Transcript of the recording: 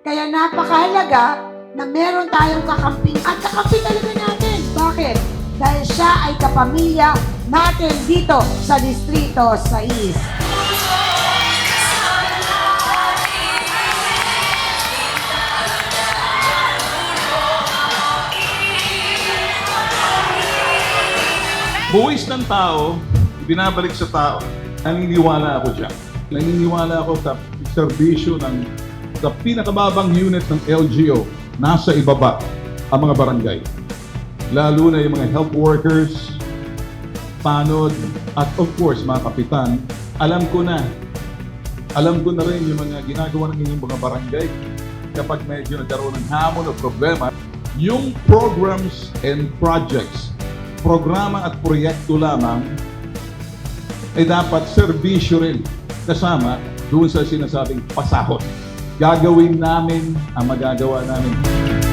Kaya napakahalaga na meron tayong kakampi at kakampi talaga natin. Bakit? Dahil siya ay kapamilya natin dito sa Distrito 6. Buwis ng tao, binabalik sa tao. Naniniwala ako dyan. Naniniwala ako sa serbisyo ng sa pinakababang unit ng LGO, nasa ibaba ang mga barangay. Lalo na yung mga health workers, panod, at of course, mga kapitan. Alam ko na, alam ko na rin yung mga ginagawa ng inyong mga barangay kapag medyo nagkaroon ng hamon o problema, yung programs and projects, programa at proyekto lamang ay dapat serbisyo rin kasama doon sa sinasabing pasahod. Gagawin namin ang magagawa namin.